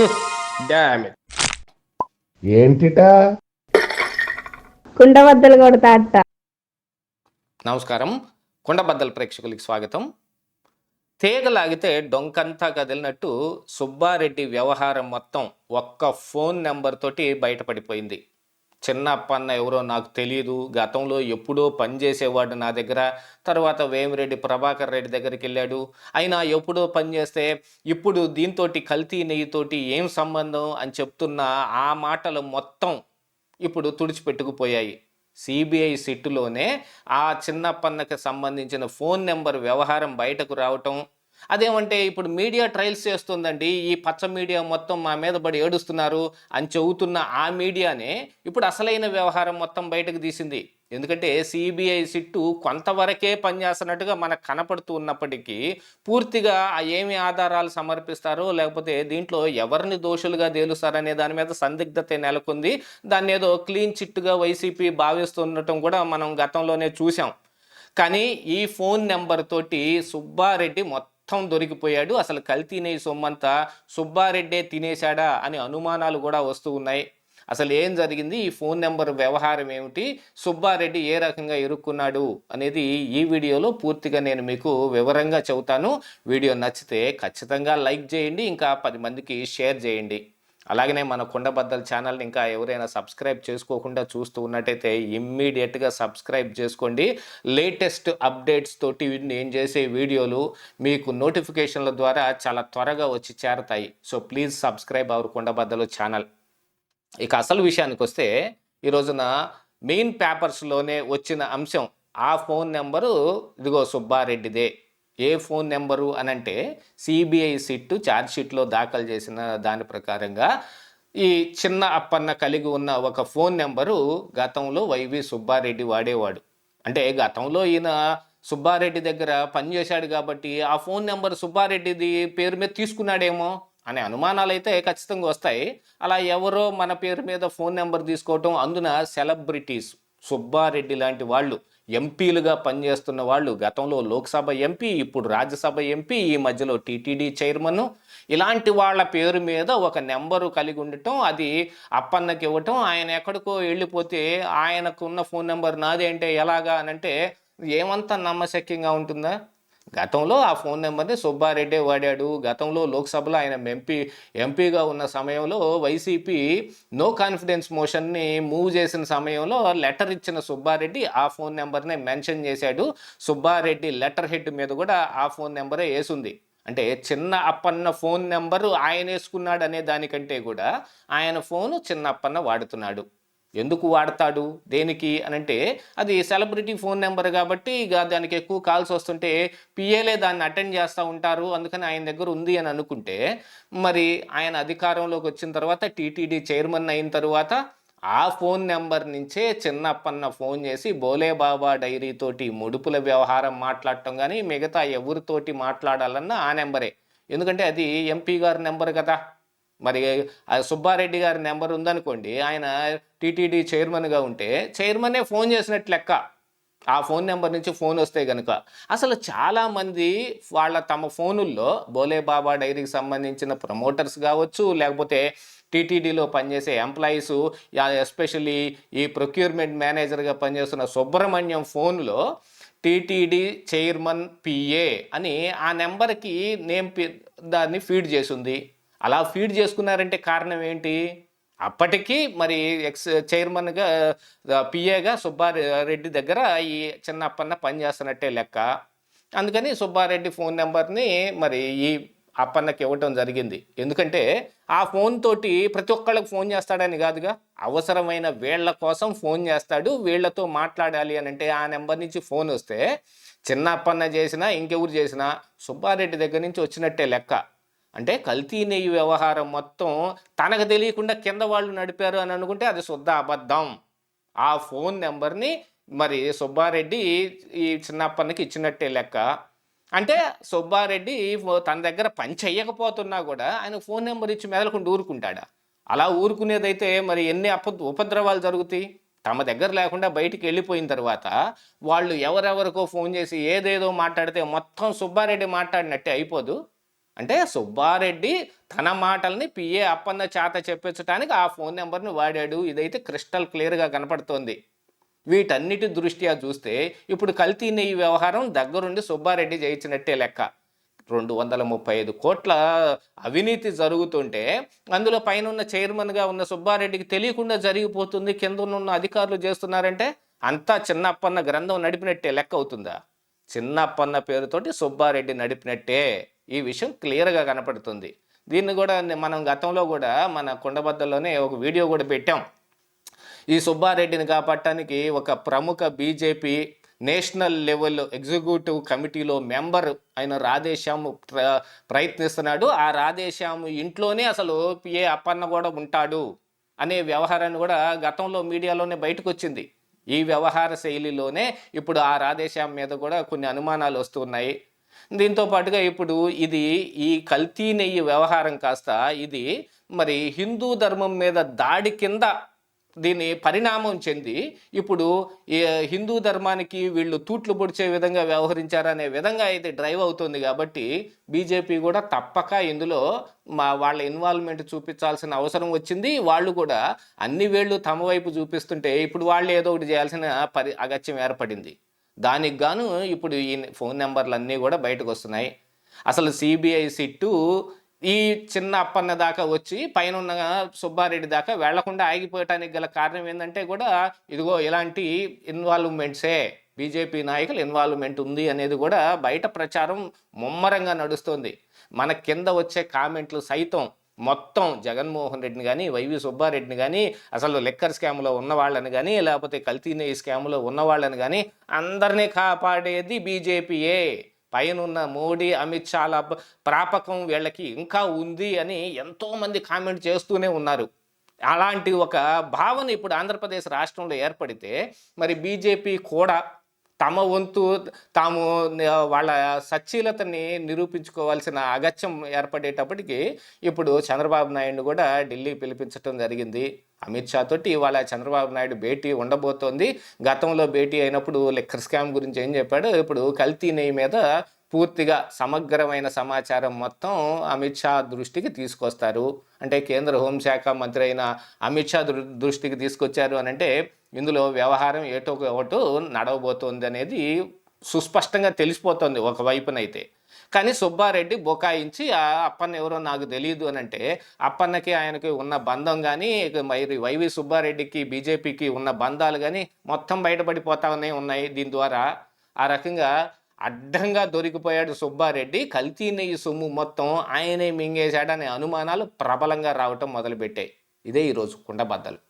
ఏంటిటా? కుండబద్దలు కొడతా అట్ట నమస్కారం. కొండబద్దల ప్రేక్షకులకి స్వాగతం. తీగలాగితే డొంకంతా కదిలినట్టు సుబ్బారెడ్డి వ్యవహారం మొత్తం ఒక్క ఫోన్ నెంబర్ తోటి బయటపడిపోయింది. చిన్నప్పన్న ఎవరో నాకు తెలియదు గతంలో ఎప్పుడో పనిచేసేవాడు నా దగ్గర. తర్వాత వేమిరెడ్డి ప్రభాకర్ రెడ్డి దగ్గరికి వెళ్ళాడు. అయినా ఎప్పుడో పనిచేస్తే ఇప్పుడు దీంతోటి కల్తీ నెయ్యితోటి ఏం సంబంధం అని చెప్తున్న ఆ మాటలు మొత్తం ఇప్పుడు తుడిచిపెట్టుకుపోయాయి. సిబిఐ సిట్టులోనే ఆ చిన్నప్పన్నకి సంబంధించిన ఫోన్ నెంబర్ వ్యవహారం బయటకు రావటం అదేమంటే ఇప్పుడు మీడియా ట్రయల్స్ చేస్తుందండి ఈ పచ్చ మీడియా మొత్తం మా మీద పడి ఏడుస్తున్నారు అని చెబుతున్న ఆ మీడియానే ఇప్పుడు అసలైన వ్యవహారం మొత్తం బయటకు తీసింది. ఎందుకంటే సిబిఐ సిట్టు కొంతవరకే పనిచేస్తున్నట్టుగా మనకు కనపడుతూ ఉన్నప్పటికీ పూర్తిగా ఆ ఏమి ఆధారాలు సమర్పిస్తారో లేకపోతే దీంట్లో ఎవరిని దోషులుగా తేలుస్తారనే దాని మీద సందిగ్ధత నెలకొంది. దాన్ని ఏదో క్లీన్ చిట్టుగా వైసీపీ భావిస్తుండటం కూడా మనం గతంలోనే చూసాం కానీ ఈ ఫోన్ నెంబర్ తోటి సుబ్బారెడ్డి మొత్తం మొత్తం దొరికిపోయాడు. అసలు కల్తీనే సొమ్మంతా సుబ్బారెడ్డే తినేశాడా అని అనుమానాలు కూడా వస్తూ ఉన్నాయి. అసలు ఏం జరిగింది? ఈ ఫోన్ నెంబర్ వ్యవహారం ఏమిటి? సుబ్బారెడ్డి ఏ రకంగా ఇరుక్కున్నాడు అనేది ఈ వీడియోలో పూర్తిగా నేను మీకు వివరంగా చెబుతాను. వీడియో నచ్చితే ఖచ్చితంగా లైక్ చేయండి. ఇంకా పది మందికి షేర్ చేయండి. అలాగనే మన కొండబద్దల ఛానల్ని ఇంకా ఎవరైనా సబ్స్క్రైబ్ చేసుకోకుండా చూస్తూ ఉన్నట్టయితే ఇమ్మీడియట్గా సబ్స్క్రైబ్ చేసుకోండి. లేటెస్ట్ అప్డేట్స్ తోటి నేను చేసే వీడియోలు మీకు నోటిఫికేషన్ల ద్వారా చాలా త్వరగా వచ్చి చేరతాయి. So please subscribe our Kondabaddalu channel. ఇక అసలు విషయానికి వస్తే ఈ రోజున మెయిన్ పేపర్స్లోనే వచ్చిన అంశం ఆ ఫోన్ నెంబరు ఇదిగో సుబ్బారెడ్డిదే. ఏ ఫోన్ నెంబరు అని అంటే సిబిఐ సిట్టు ఛార్జ్షీట్లో దాఖలు చేసిన దాని ప్రకారంగా ఈ చిన్న అప్పన్న కలిగి ఉన్న ఒక ఫోన్ నెంబరు గతంలో వైవి సుబ్బారెడ్డి వాడేవాడు. అంటే గతంలో ఈయన సుబ్బారెడ్డి దగ్గర పనిచేశాడు కాబట్టి ఆ ఫోన్ నెంబర్ సుబ్బారెడ్డిది పేరు మీద తీసుకున్నాడేమో అనే అనుమానాలు అయితే ఖచ్చితంగా వస్తాయి. అలా ఎవరో మన పేరు మీద ఫోన్ నెంబర్ తీసుకోవటం అందున సెలబ్రిటీస్ సుబ్బారెడ్డి లాంటి వాళ్ళు ఎంపీలుగా పనిచేస్తున్న వాళ్ళు గతంలో లోక్సభ ఎంపీ ఇప్పుడు రాజ్యసభ ఎంపీ ఈ మధ్యలో టీటీడీ చైర్మన్ ఇలాంటి వాళ్ళ పేరు మీద ఒక నెంబరు కలిగి ఉండటం అది అప్పన్నకి ఇవ్వటం ఆయన ఎక్కడికో వెళ్ళిపోతే ఆయనకున్న ఫోన్ నెంబర్ నాదేంటే ఎలాగా అని అంటే ఏమంత నమ్మశక్యంగా ఉంటుందా? గతంలో ఆ ఫోన్ నెంబర్ని సుబ్బారెడ్డే వాడాడు. గతంలో లోక్సభలో ఆయన ఎంపీ ఎంపీగా ఉన్న సమయంలో వైసీపీ నో కాన్ఫిడెన్స్ మోషన్ని మూవ్ చేసిన సమయంలో లెటర్ ఇచ్చిన సుబ్బారెడ్డి ఆ ఫోన్ నెంబర్ని మెన్షన్ చేశాడు. సుబ్బారెడ్డి లెటర్ హెడ్ మీద కూడా ఆ ఫోన్ నెంబరే వేసుంది అంటే చిన్న అప్పన్న ఫోన్ నెంబరు ఆయన వేసుకున్నాడు అనే దానికంటే కూడా ఆయన ఫోను చిన్న అప్పన్న వాడుతున్నాడు. ఎందుకు వాడతాడు? దేనికి అని అంటే అది సెలబ్రిటీ ఫోన్ నెంబర్ కాబట్టి ఇక దానికి ఎక్కువ కాల్స్ వస్తుంటే పిఏలే దాన్ని అటెండ్ చేస్తూ ఉంటారు. అందుకని ఆయన దగ్గర ఉంది అని అనుకుంటే మరి ఆయన అధికారంలోకి వచ్చిన తర్వాత టీటీడీ చైర్మన్ అయిన తర్వాత ఆ ఫోన్ నెంబర్ నుంచే చిన్నప్పన్న ఫోన్ చేసి బోలే బాబా ముడుపుల వ్యవహారం మాట్లాడటం కానీ మిగతా ఎవరితోటి మాట్లాడాలన్నా ఆ నెంబరే. ఎందుకంటే అది ఎంపీ గారి నెంబర్ కదా. మరి సుబ్బారెడ్డి గారి నెంబర్ ఉందనుకోండి ఆయన టీటీడీ చైర్మన్గా ఉంటే చైర్మనే ఫోన్ చేసినట్టు లెక్క. ఆ ఫోన్ నెంబర్ నుంచి ఫోన్ వస్తే కనుక అసలు చాలామంది వాళ్ళ తమ ఫోనుల్లో బోలే బాబా డైరీకి సంబంధించిన ప్రమోటర్స్ కావచ్చు లేకపోతే టీటీడీలో పనిచేసే ఎంప్లాయీస్ ఎస్పెషల్లీ ఈ ప్రొక్యూర్మెంట్ మేనేజర్గా పనిచేస్తున్న సుబ్రహ్మణ్యం ఫోన్లో టీటీడీ చైర్మన్ పిఏ అని ఆ నెంబర్కి నేమ్ దాన్ని ఫీడ్ చేసింది అలా ఫీడ్ చేసుకున్నారంటే కారణం ఏంటి? అప్పటికి మరి ఎక్స్ చైర్మన్గా పిఏగా సుబ్బారెడ్డి దగ్గర ఈ చిన్నప్పన్న పనిచేస్తున్నట్టే లెక్క. అందుకని సుబ్బారెడ్డి ఫోన్ నెంబర్ని మరి ఈ అప్పన్నకి ఇవ్వటం జరిగింది. ఎందుకంటే ఆ ఫోన్ తోటి ప్రతి ఒక్కళ్ళకి ఫోన్ చేస్తాడని కాదుగా అవసరమైన వీళ్ళ కోసం ఫోన్ చేస్తాడు వీళ్ళతో మాట్లాడాలి అని అంటే ఆ నెంబర్ నుంచి ఫోన్ వస్తే చిన్న అప్పన్న చేసినా ఇంకెవరు చేసినా సుబ్బారెడ్డి దగ్గర నుంచి వచ్చినట్టే లెక్క. అంటే కల్తీ నెయ్యి వ్యవహారం మొత్తం తనకు తెలియకుండా కింద వాళ్ళు నడిపారు అని అనుకుంటే అది శుద్ధ అబద్ధం. ఆ ఫోన్ నెంబర్ని మరి సుబ్బారెడ్డి ఈ చిన్నప్పనికి ఇచ్చినట్టే లెక్క. అంటే సుబ్బారెడ్డి తన దగ్గర పని చెయ్యకపోతున్నా కూడా ఆయన ఫోన్ నెంబర్ ఇచ్చి మెదలకుండా ఊరుకుంటాడా? అలా ఊరుకునేదైతే మరి ఎన్ని అప ఉపద్రవాలు జరుగుతాయి? తమ దగ్గర లేకుండా బయటికి వెళ్ళిపోయిన తర్వాత వాళ్ళు ఎవరెవరికో ఫోన్ చేసి ఏదేదో మాట్లాడితే మొత్తం సుబ్బారెడ్డి మాట్లాడినట్టే అయిపోదు. అంటే సుబ్బారెడ్డి తన మాటల్ని పిఏ అప్పన్న చేత చెప్పించడానికి ఆ ఫోన్ నెంబర్ని వాడాడు. ఇదైతే క్రిస్టల్ క్లియర్గా కనపడుతోంది. వీటన్నిటి దృష్ట్యా చూస్తే ఇప్పుడు కల్తీ నెయ్యి వ్యవహారం దగ్గరుండి సుబ్బారెడ్డి జయించినట్టే లెక్క. రెండు వందల ముప్పై ఐదు కోట్ల అవినీతి జరుగుతుంటే అందులో పైన ఉన్న చైర్మన్గా ఉన్న సుబ్బారెడ్డికి తెలియకుండా జరిగిపోతుంది కింద ఉన్న అధికారులు చేస్తున్నారంటే అంతా చిన్నప్పన్న గ్రంథం నడిపినట్టే లెక్క అవుతుందా? చిన్నప్పన్న పేరుతోటి సుబ్బారెడ్డి నడిపినట్టే. ఈ విషయం క్లియర్గా కనపడుతుంది. దీన్ని కూడా మనం గతంలో కూడా మన కుండబద్దల్లోనే ఒక వీడియో కూడా పెట్టాం. ఈ సుబ్బారెడ్డిని కాపాడటానికి ఒక ప్రముఖ బీజేపీ నేషనల్ లెవెల్ ఎగ్జిక్యూటివ్ కమిటీలో మెంబర్ అయిన రాధేశ్యామ్ ప్ర ప్రయత్నిస్తున్నాడు. ఆ రాధేశ్యామ్ ఇంట్లోనే అసలు పిఏ అప్పన్న కూడా ఉంటాడు అనే వ్యవహారాన్ని కూడా గతంలో మీడియాలోనే బయటకు వచ్చింది ఈ వ్యవహార శైలిలోనే ఇప్పుడు ఆ రాధేశ్యామ్ మీద కూడా కొన్ని అనుమానాలు వస్తున్నాయి. దీంతో పాటుగా ఇప్పుడు ఇది ఈ కల్తీ నెయ్యి వ్యవహారం కాస్త ఇది మరి హిందూ ధర్మం మీద దాడి కింద దీని పరిణామం చెంది ఇప్పుడు ఈ హిందూ ధర్మానికి వీళ్ళు తూట్లు పొడిచే విధంగా వ్యవహరించారనే విధంగా ఇది డ్రైవ్ అవుతుంది కాబట్టి బీజేపీ కూడా తప్పక ఇందులో మా వాళ్ళ ఇన్వాల్వ్మెంట్ చూపించాల్సిన అవసరం వచ్చింది. వాళ్ళు కూడా అన్ని వేళ్ళు తమ వైపు చూపిస్తుంటే ఇప్పుడు వాళ్ళు ఏదో ఒకటి చేయాల్సిన పరి అగత్యం ఏర్పడింది. దానికి గాను ఇప్పుడు ఈ ఫోన్ నెంబర్లు అన్నీ కూడా బయటకు వస్తున్నాయి అసలు సిబిఐ సిట్టు ఈ చిన్న అప్పన్న దాకా వచ్చి పైన ఉన్న సుబ్బారెడ్డి దాకా వెళ్ళకుండా ఆగిపోయటానికి గల కారణం ఏంటంటే కూడా ఇదిగో ఇలాంటి ఇన్వాల్వ్మెంట్సే బీజేపీ నాయకులు ఇన్వాల్వ్మెంట్ ఉంది అనేది కూడా బయట ప్రచారం ముమ్మరంగా నడుస్తుంది. మన కింద వచ్చే కామెంట్లు సైతం మొత్తం జగన్మోహన్ రెడ్డిని కానీ వైవి సుబ్బారెడ్డిని కానీ అసలు లెక్కర్ స్కామ్లో ఉన్న వాళ్ళని కానీ లేకపోతే కల్తీ నెయ్యి స్కామ్లో ఉన్న వాళ్ళని కానీ అందరినీ కాపాడేది బీజేపీయే. పైనున్న మోడీ అమిత్ షాల ప్రాపకం వీళ్ళకి ఇంకా ఉంది అని ఎంతోమంది కామెంట్ చేస్తూనే ఉన్నారు. అలాంటి ఒక భావన ఇప్పుడు ఆంధ్రప్రదేశ్ రాష్ట్రంలో ఏర్పడితే మరి బీజేపీ కూడా తమ వంతు తాము వాళ్ళ సచ్చీలతని నిరూపించుకోవాల్సిన అగత్యం ఏర్పడేటప్పటికి ఇప్పుడు చంద్రబాబు నాయుడు కూడా ఢిల్లీ పిలిపించడం జరిగింది. అమిత్ షా తోటి ఇవాళ చంద్రబాబు నాయుడు భేటీ ఉండబోతోంది. గతంలో భేటీ అయినప్పుడు లిక్కర్ స్కామ్ గురించి ఏం చెప్పాడు? ఇప్పుడు కల్తీ నెయ్యి మీద పూర్తిగా సమగ్రమైన సమాచారం మొత్తం అమిత్ షా దృష్టికి తీసుకొస్తారు. అంటే కేంద్ర హోంశాఖ మంత్రి అయిన అమిత్ షా దృష్టికి తీసుకొచ్చారు అని అంటే ఇందులో వ్యవహారం ఏటో ఒకటి నడవబోతోంది అనేది సుస్పష్టంగా తెలిసిపోతుంది ఒకవైపునైతే. కానీ సుబ్బారెడ్డి బొకాయించి ఆ అప్పన్న ఎవరో నాకు తెలియదు అని అంటే అప్పన్నకి ఆయనకి ఉన్న బంధం కానీ మరి వైవి సుబ్బారెడ్డికి బీజేపీకి ఉన్న బంధాలు కానీ మొత్తం బయటపడిపోతానే ఉన్నాయి దీని ద్వారా. ఆ రకంగా అడ్డంగా దొరికిపోయాడు సుబ్బారెడ్డి. కల్తీ నెయ్యి సొమ్ము మొత్తం ఆయనే మింగేశాడనే అనుమానాలు ప్రబలంగా రావటం మొదలుపెట్టాయి. ఇదే ఈరోజు కుండబద్దలు.